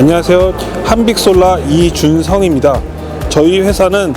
안녕하세요. 한빅솔라 이준성입니다. 저희 회사는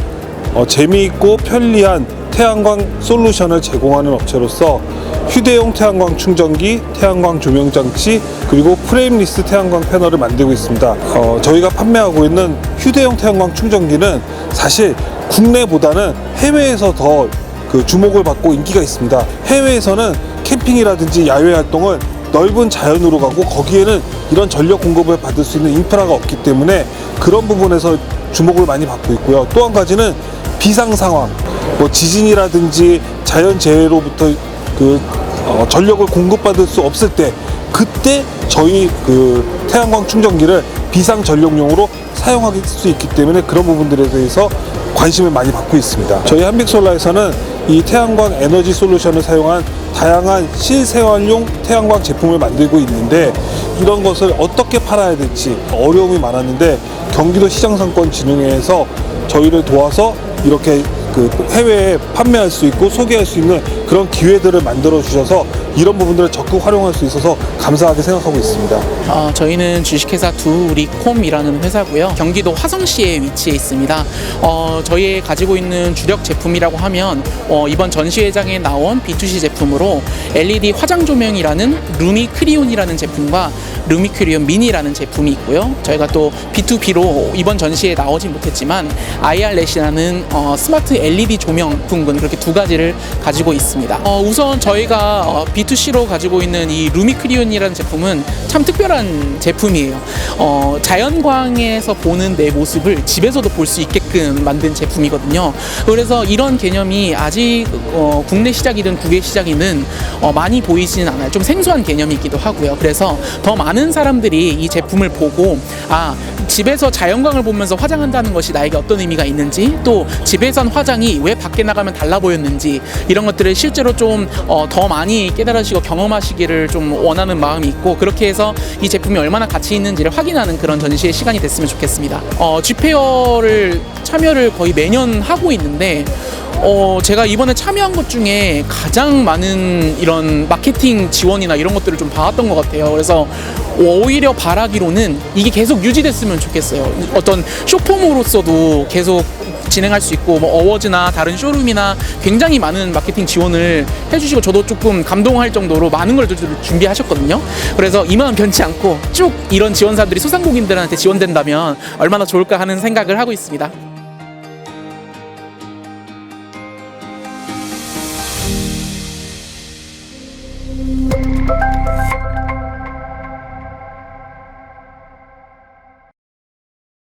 어, 재미있고 편리한 태양광 솔루션을 제공하는 업체로서 휴대용 태양광 충전기, 태양광 조명 장치, 그리고 프레임리스 태양광 패널을 만들고 있습니다. 어, 저희가 판매하고 있는 휴대용 태양광 충전기는 사실 국내보다는 해외에서 더 그 주목을 받고 인기가 있습니다. 해외에서는 캠핑이라든지 야외 활동을 넓은 자연으로 가고 거기에는 이런 전력 공급을 받을 수 있는 인프라가 없기 때문에 그런 부분에서 주목을 많이 받고 있고요. 또 한 가지는 비상 상황, 뭐 지진이라든지 자연 재해로부터 그 어, 전력을 공급받을 수 없을 때 그때 저희 그 태양광 충전기를 비상 전력용으로 사용할 수 있기 때문에 그런 부분들에 대해서 관심을 많이 받고 있습니다. 저희 한빅솔라에서는 이 태양광 에너지 솔루션을 사용한 다양한 실생활용 태양광 제품을 만들고 있는데 이런 것을 어떻게 팔아야 될지 어려움이 많았는데 경기도 시장상권진흥회에서 저희를 도와서 이렇게 그 해외에 판매할 수 있고 소개할 수 있는 그런 기회들을 만들어 주셔서 이런 부분들을 적극 활용할 수 있어서 감사하게 생각하고 있습니다. 어, 저희는 주식회사 두리콤이라는 회사고요. 경기도 화성시에 위치해 있습니다. 어, 저희 가지고 있는 주력 제품이라고 하면 어, 이번 전시회장에 나온 B2C 제품으로 LED 화장 조명이라는 루미 크리온이라는 제품과 루미 크리온 미니라는 제품이 있고요. 저희가 또 B2B로 이번 전시에 나오진 못했지만 IR렛이라는 어, 스마트 LED 조명 둥근 그렇게 두 가지를 가지고 있습니다. 어, 우선 저희가 어, B2C로 가지고 있는 이 루미크리온이라는 제품은 참 특별한 제품이에요. 어, 자연광에서 보는 내 모습을 집에서도 볼 수 있게끔 만든 제품이거든요. 그래서 이런 개념이 아직 어, 국내 시작이든 국외 시작이든 어, 많이 보이지는 않아요. 좀 생소한 개념이기도 하고요. 그래서 더 많은 사람들이 이 제품을 보고 아 집에서 자연광을 보면서 화장한다는 것이 나에게 어떤 의미가 있는지 또 집에서 한 화장이 왜 밖에 나가면 달라 보였는지 이런 것들을 실제로 좀 더 많이 깨달 으시고 경험하시기를 좀 원하는 마음이 있고 그렇게 해서 이 제품이 얼마나 가치 있는지를 확인하는 그런 전시의 시간이 됐으면 좋겠습니다. 어, G페어를 참여를 거의 매년 하고 있는데 어, 제가 이번에 참여한 것 중에 가장 많은 이런 마케팅 지원이나 이런 것들을 좀 봐왔던 것 같아요. 그래서 오히려 바라기로는 이게 계속 유지됐으면 좋겠어요. 어떤 쇼폼으로서도 계속 진행할 수 있고 뭐 어워즈나 다른 쇼룸이나 굉장히 많은 마케팅 지원을 해주시고 저도 조금 감동할 정도로 많은 걸 준비하셨거든요. 그래서 이만 변치 않고 쭉 이런 지원사들이 소상공인들한테 지원된다면 얼마나 좋을까 하는 생각을 하고 있습니다.